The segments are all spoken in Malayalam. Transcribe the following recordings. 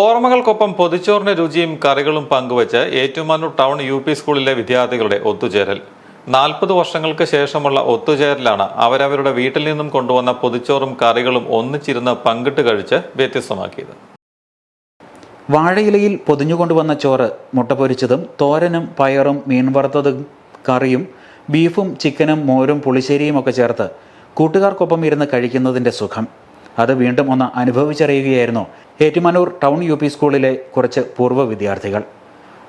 ഓർമ്മകൾക്കൊപ്പം പൊതിച്ചോറിന്റെ രുചിയും കറികളും പങ്കുവച്ച് ഏറ്റുമാനൂർ ടൗൺ യു പി സ്കൂളിലെ വിദ്യാർത്ഥികളുടെ ഒത്തുചേരൽ. നാൽപ്പത് വർഷങ്ങൾക്ക് ശേഷമുള്ള ഒത്തുചേരലാണ് അവരവരുടെ വീട്ടിൽ നിന്നും കൊണ്ടുവന്ന പൊതിച്ചോറും കറികളും ഒന്നിച്ചിരുന്ന് പങ്കിട്ട് കഴിച്ച് വ്യത്യസ്തമാക്കിയത്. വാഴയിലയിൽ പൊതിഞ്ഞുകൊണ്ടുവന്ന ചോറ് മുട്ട പൊരിച്ചതും തോരനും പയറും മീൻ വറുത്തതും കറിയും ബീഫും ചിക്കനും മോരും പുളിശ്ശേരിയും ഒക്കെ ചേർത്ത് കൂട്ടുകാർക്കൊപ്പം ഇരുന്ന് കഴിക്കുന്നതിന്റെ സുഖം. അത് വീണ്ടും ഒന്ന് അനുഭവിച്ചറിയുകയായിരുന്നു ഏറ്റുമാനൂർ ടൗൺ യു പി സ്കൂളിലെ കുറച്ച് പൂർവ വിദ്യാർത്ഥികൾ.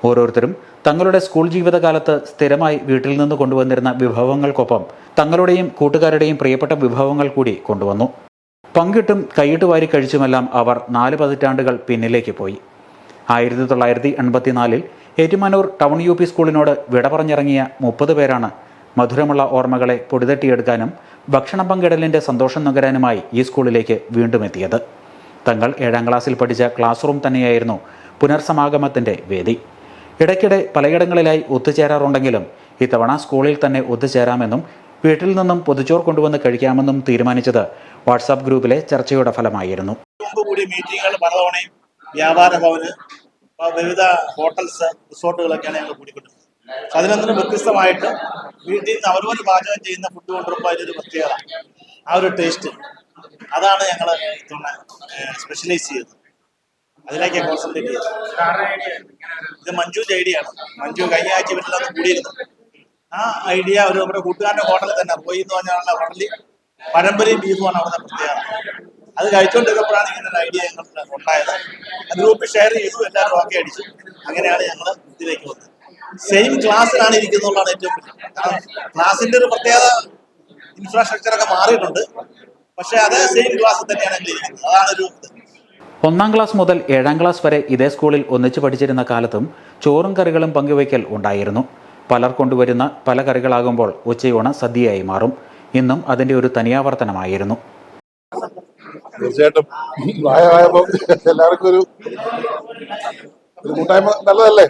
ഓരോരുത്തരും തങ്ങളുടെ സ്കൂൾ ജീവിതകാലത്ത് സ്ഥിരമായി വീട്ടിൽ നിന്ന് കൊണ്ടുവന്നിരുന്ന വിഭവങ്ങൾക്കൊപ്പം തങ്ങളുടെയും കൂട്ടുകാരുടെയും പ്രിയപ്പെട്ട വിഭവങ്ങൾ കൂടി കൊണ്ടുവന്നു. പങ്കിട്ടും കൈയിട്ട് വാരി കഴിച്ചുമെല്ലാം അവർ നാല് പതിറ്റാണ്ടുകൾ പിന്നിലേക്ക് പോയി. ആയിരത്തി തൊള്ളായിരത്തി എൺപത്തിനാലിൽ ഏറ്റുമാനൂർ ടൗൺ യു പി സ്കൂളിനോട് വിട പറഞ്ഞിറങ്ങിയ മുപ്പത് പേരാണ് മധുരമുള്ള ഓർമ്മകളെ പൊടിതട്ടിയെടുക്കാനും ഭക്ഷണം പങ്കിടലിന്റെ സന്തോഷം നുകരാനുമായി ഈ സ്കൂളിലേക്ക് വീണ്ടും എത്തിയത്. തങ്ങൾ ഏഴാം ക്ലാസ്സിൽ പഠിച്ച ക്ലാസ് റൂം തന്നെയായിരുന്നു പുനർസമാഗമത്തിന്റെ വേദി. ഇടയ്ക്കിടെ പലയിടങ്ങളിലായി ഒത്തുചേരാറുണ്ടെങ്കിലും ഇത്തവണ സ്കൂളിൽ തന്നെ ഒത്തുചേരാമെന്നും വീട്ടിൽ നിന്നും പൊതുച്ചോർ കൊണ്ടുവന്ന് കഴിക്കാമെന്നും തീരുമാനിച്ചത് വാട്സാപ്പ് ഗ്രൂപ്പിലെ ചർച്ചയുടെ ഫലമായിരുന്നു. പലതവണയും വ്യാപാര ഭവന് വിവിധ ഹോട്ടൽസ് റിസോർട്ടുകളൊക്കെയാണ് ഞങ്ങൾ കൂടിക്കൊണ്ടിരുന്നത്. അതിൽ വ്യത്യസ്തമായിട്ട് വീട്ടിൽ നിന്ന് അവരവർ പാചകം ചെയ്യുന്ന ഫുഡ് കൊണ്ടുവരുമ്പോൾ ഒരു പ്രത്യേകത. ആ ഒരു ടേസ്റ്റ് അതാണ് ഞങ്ങൾ ഇത്തവണ സ്പെഷ്യലൈസ് ചെയ്തത്. അതിലേക്ക് കോൺസെൻട്രേറ്റ് ചെയ്തത്. ഇത് മഞ്ജുവിന്റെ ഐഡിയ ആണ് മഞ്ജു കഴിഞ്ഞ ആഴ്ച വീട്ടിലൊന്ന് കൂടിയിരുന്നു. ആ ഐഡിയ ഒരു നമ്മുടെ കൂട്ടുകാരന്റെ ഹോട്ടലിൽ തന്നെ പോയി എന്ന് പറഞ്ഞാൽ ഹോട്ടലിൽ പഴംപൊരിയും ബീഫുമാണ് അവിടുത്തെ പ്രത്യേകത. അത് കഴിച്ചുകൊണ്ടിരുന്നപ്പോഴാണ് ഇങ്ങനെ ഐഡിയ ഞങ്ങൾക്ക് ഉണ്ടായത്. ഗ്രൂപ്പ് ഷെയർ ചെയ്തു എല്ലാവരും ഓക്കെ അടിച്ചു. അങ്ങനെയാണ് ഞങ്ങൾ ഇതിലേക്ക് വന്നത്. സെയിം ക്ലാസ്സിലാണ് ഇരിക്കുന്നതാണ് ഏറ്റവും വലിയ കാരണം ക്ലാസിന്റെ ഒരു പ്രത്യേക ഇൻഫ്രാസ്ട്രക്ചർ ഒക്കെ മാറിയിട്ടുണ്ട്. പക്ഷെ അതേ സെയിം ക്ലാസ് തന്നെയാണ് ഞങ്ങൾ ഇരിക്കുന്നത്. അതാണ് ഒരു ഒന്നാം ക്ലാസ് മുതൽ ഏഴാം ക്ലാസ് വരെ ഇതേ സ്കൂളിൽ ഒന്നിച്ചു പഠിച്ചിരുന്ന കാലത്തും ചോറും കറികളും പങ്കുവയ്ക്കൽ ഉണ്ടായിരുന്നു. പലർ കൊണ്ടുവരുന്ന പല കറികളാകുമ്പോൾ ഉച്ചയൂണ് സദ്യയായി മാറും. ഇന്നും അതിന്റെ ഒരു തനിയാവർത്തനമായിരുന്നു. തീർച്ചയായിട്ടും എല്ലാവർക്കും ഒരു ഒരു കൂട്ടായ്മ നല്ലതല്ലേ?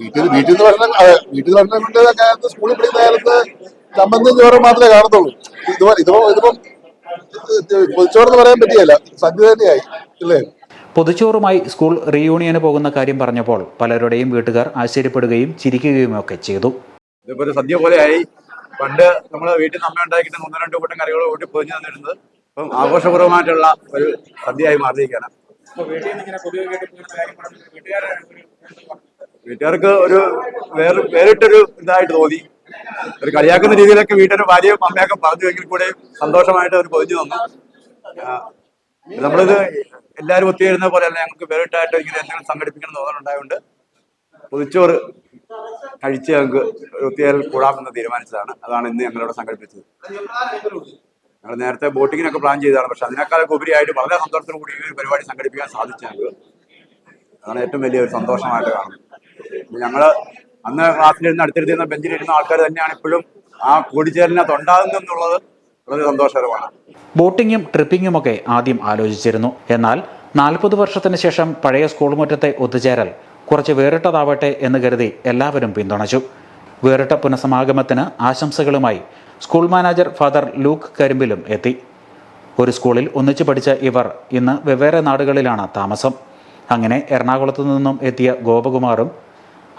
വീട്ടിൽ വീട്ടിൽ നിന്ന് അതെ വീട്ടിൽ നിന്ന് കൊണ്ട് കാലത്ത് സ്കൂളിൽ പഠിക്കുന്ന കാലത്ത് ചമ്മന്തി ചോറും മാത്രമേ കാണത്തുള്ളൂ. ഇതുപോലെ ഇതിപ്പോ ഇതിപ്പം പൊതിച്ചോറെന്ന് പറയാൻ പറ്റിയല്ല സദ്യ തന്നെയായി അല്ലേ? പൊതുച്ചോറുമായി സ്കൂൾ റീയൂണിയന് പോകുന്ന കാര്യം പറഞ്ഞപ്പോൾ പലരുടെയും വീട്ടുകാർ ആശ്ചര്യപ്പെടുകയും ചിരിക്കുകയും ഒക്കെ ചെയ്തു. ഇതിപ്പോ ഒരു സദ്യ പോലെയായി പണ്ട് നമ്മൾ വീട്ടിൽ നിന്ന് അമ്മ ഉണ്ടാക്കിയിട്ട് ഒന്നോ രണ്ടോ കൂട്ടം കറികൾ കൂട്ടി പൊതിഞ്ഞു തന്നിരുന്നത് ഇപ്പം ആഘോഷപൂർവമായിട്ടുള്ള ഒരു സദ്യയായി മാറിയിരിക്കുകയാണ്. വീട്ടുകാർക്ക് ഒരു വേറെ വേറിട്ടൊരു ഇതായിട്ട് തോന്നി. ഒരു കളിയാക്കുന്ന രീതിയിലൊക്കെ വീട്ടിലെ ഭാര്യയും അമ്മയൊക്കെ പറഞ്ഞു എങ്കിൽ കൂടെ സന്തോഷമായിട്ട് അവർ പൊതിഞ്ഞു തന്നു നമ്മളിത് എല്ലാവരും ഒത്തുചേരുന്ന പോലെയല്ല ഞങ്ങൾക്ക് വേറിട്ടായിട്ട് ഇങ്ങനെ എന്തെങ്കിലും സംഘടിപ്പിക്കണം എന്ന് തോന്നുന്നുണ്ടായതുകൊണ്ട് പൊതിച്ചോറ് കഴിച്ച് ഞങ്ങൾക്ക് ഒത്തുചേരൽ കൂടാമെന്ന് തീരുമാനിച്ചതാണ്. അതാണ് ഇന്ന് ഞങ്ങളിവിടെ സംഘടിപ്പിച്ചത്. ഞങ്ങൾ നേരത്തെ ബോട്ടിങ്ങിനൊക്കെ പ്ലാൻ ചെയ്തതാണ്. പക്ഷെ അതിനേക്കാളൊക്കെ ഉപരിയായിട്ട് വളരെ സന്തോഷത്തോടു കൂടി ഈ ഒരു പരിപാടി സംഘടിപ്പിക്കാൻ സാധിച്ചു ഞങ്ങൾക്ക് അതാണ് ഏറ്റവും വലിയ ഒരു സന്തോഷമായിട്ട് കാണുന്നത്. ഞങ്ങൾ അന്ന് ക്ലാസ്സിലിരുന്ന് അടുത്തിരുന്ന ബെഞ്ചിലിരുന്ന ആൾക്കാർ തന്നെയാണ് ഇപ്പോഴും ആ കൂടിച്ചേരലിനകത്ത് ഉണ്ടാകുന്നുള്ളത് വളരെ സന്തോഷകരമാണ്. ബോട്ടിങ്ങും ട്രിപ്പിങ്ങുമൊക്കെ ആദ്യം ആലോചിച്ചിരുന്നു. എന്നാൽ നാൽപ്പത് വർഷത്തിന് ശേഷം പഴയ സ്കൂൾ മുറ്റത്തെ ഒത്തുചേരൽ കുറച്ച് വേറിട്ടതാവട്ടെ എന്ന് കരുതി എല്ലാവരും പിന്തുണച്ചു. വേറിട്ട പുനഃസമാഗമത്തിന് ആശംസകളുമായി സ്കൂൾ മാനേജർ ഫാദർ ലൂക്ക് കരിമ്പിലും എത്തി. ഒരു സ്കൂളിൽ ഒന്നിച്ചു പഠിച്ച ഇവർ ഇന്ന് വെവ്വേറെ നാടുകളിലാണ് താമസം. അങ്ങനെ എറണാകുളത്തു നിന്നും എത്തിയ ഗോപകുമാറും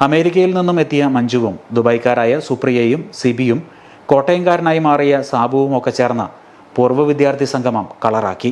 അമേരിക്കയിൽ നിന്നും എത്തിയ മഞ്ജുവും ദുബായ്ക്കാരായ സുപ്രിയയും സിബിയും കോട്ടയംകാരനായി മാറിയ സാബുവും ഒക്കെ ചേർന്ന് പൂർവ വിദ്യാർത്ഥി സംഗമം കളറാക്കി.